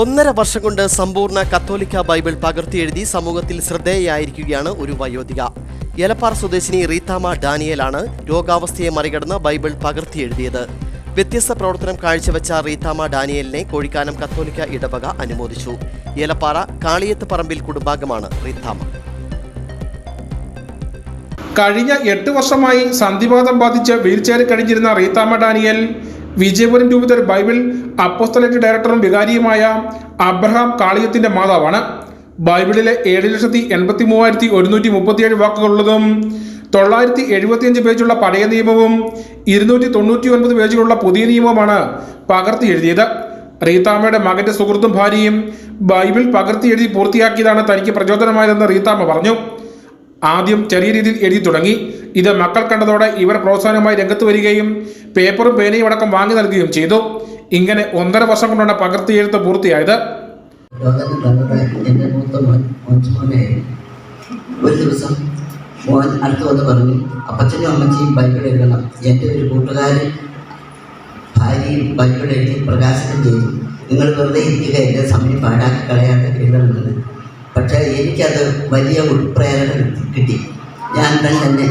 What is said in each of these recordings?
ഒന്നര വർഷം കൊണ്ട് സമ്പൂർണ കത്തോലിക്ക ബൈബിൾ പകർത്തിയെഴുതി സമൂഹത്തിൽ ശ്രദ്ധേയായിരിക്കുകയാണ് ഒരു വയോധിക. എലപ്പാർ സ്വദേശിനി റീതാമ ഡാനിയലാണ് രോഗാവസ്ഥയെ മറികടന്ന് ബൈബിൾ പകർത്തിയെഴുതിയത്. വ്യത്യസ്ത പ്രവർത്തനം കാഴ്ചവെച്ച റീതാമ ഡാനിയലിനെ കോഴിക്കാനം കത്തോലിക്ക ഇടവക അനുമോദിച്ചു. ഏലപ്പാറ കാളിയത്ത് പറമ്പിൽ കുടുംബാംഗമാണ് റീതാമ കഴിഞ്ഞ എട്ട് വർഷമായി സന്ധിവാദം ബാധിച്ച് വീൽചെയറിൽ കഴിഞ്ഞിരുന്ന റീതാമ ഡാനിയൽ വിജയപുരം രൂപതർ ബൈബിൾ അപ്പോസ്തലേറ്റ് ഡയറക്ടറും വികാരിയുമായ അബ്രഹാം കാളിയത്തിന്റെ മാതാവാണ്. ബൈബിളിലെ ഏഴ് ലക്ഷത്തി എൺപത്തി മൂവായിരത്തി ഒരുന്നൂറ്റി മുപ്പത്തിയേഴ് വാക്കുകളുള്ളതും തൊള്ളായിരത്തി എഴുപത്തിയഞ്ച് പേജുള്ള പഴയ നിയമവും ഇരുന്നൂറ്റി തൊണ്ണൂറ്റി ഒൻപത് പേജുകളുള്ള പുതിയ നിയമവുമാണ് പകർത്തി എഴുതിയത്. റീതാമയുടെ മകന്റെ സുഹൃത്തും ഭാര്യയും ബൈബിൾ പകർത്തി എഴുതി പൂർത്തിയാക്കിയതാണ് തനിക്ക് പ്രചോദനമായതെന്ന് റീതാമ പറഞ്ഞു. ആദ്യം ചെറിയ രീതിയിൽ എഴുതി തുടങ്ങി. ഇത് മക്കൾ കണ്ടതോടെ ഇവർ പ്രോത്സാഹനമായി രംഗത്ത് വരികയും പേപ്പറും പേനയും അടക്കം വാങ്ങി നൽകുകയും ചെയ്തു. ഇങ്ങനെ ഒന്നര വർഷം കൊണ്ടാണ് പകർത്തി എഴുത്ത് പൂർത്തിയായത്. എന്റെ മൂത്ത മോൻ മോൻമോനായിരുന്നു ഒരു ദിവസം മോൻ അടുത്ത് വന്ന് പറഞ്ഞു അപ്പച്ചനും അമ്മച്ചിയും ബൈബിൾ എഴുതണം. എന്റെ ഒരു കൂട്ടുകാരൻ ഭാര്യയും ബൈബിൾ എഴുതി പ്രകാശനം ചെയ്തു. നിങ്ങൾ വെറുതെ ഇരിക്കുക എന്റെ സമയം പാടാക്കി കളയാതെ എഴുതണമെന്ന്. പക്ഷേ എനിക്കത് വലിയ ഉൾപ്രേരണ കിട്ടി. ഞാൻ തന്നെ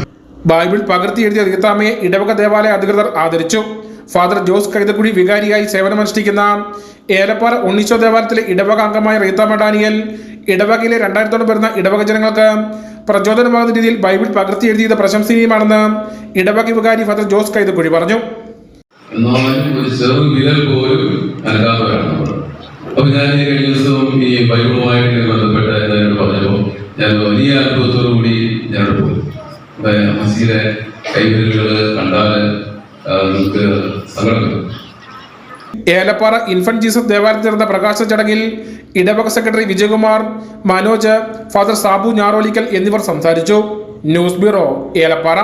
ബൈബിൾ പകർത്തി എഴുതിയ തീർത്ഥാമയെ ഇടവക ദേവാലയ അധികൃതർ ആദരിച്ചു. ഫാദർ ജോസ് കൈതക്കുടി വികാരിയായി സേവനമനുഷ്ഠിക്കുന്ന ഏലപ്പാറ ഉണ്ണീശോ ദേവാലയത്തിലെ ഇടവക അംഗമായ റീത്ത മഡാനിയൽ ഇടവകയിലെ രണ്ടായിരത്തോളം വരുന്ന ഇടവക ജനങ്ങൾക്ക് പ്രചോദനമാകുന്ന രീതിയിൽ ബൈബിൾ പകർത്തി എഴുതിയത് പ്രശംസനീയമാണെന്ന് ഇടവക വികാരി ഫാദർ ജോസ് കൈതക്കുടി പറഞ്ഞു. എന്നാലും ഒരു ചെറു വിരൽ പോലും നൽകാത്തവരാണ് നമ്മൾ. അപ്പൊ ഞാൻ ഈ കഴിഞ്ഞ ദിവസവും ഈ ബൈബിളുമായിട്ട് ബന്ധപ്പെട്ട് എന്നോട് പറഞ്ഞപ്പോൾ ഞാൻ വലിയ അനുഭവത്തോടു കൂടി ഞാനോട് പോയി മസീലെ കൈവിരലുകൾ കണ്ടാൽ ഏലപ്പാറ ഇൻഫന്റ് ജീസസ് ദേവാലയത്തിൽ നടന്ന പ്രകാശ ചടങ്ങിൽ ഇടവക സെക്രട്ടറി വിജയകുമാർ മനോജ് ഫാദർ സാബു ഞാറോലിക്കൽ എന്നിവർ സംസാരിച്ചു. News bureau Elappara.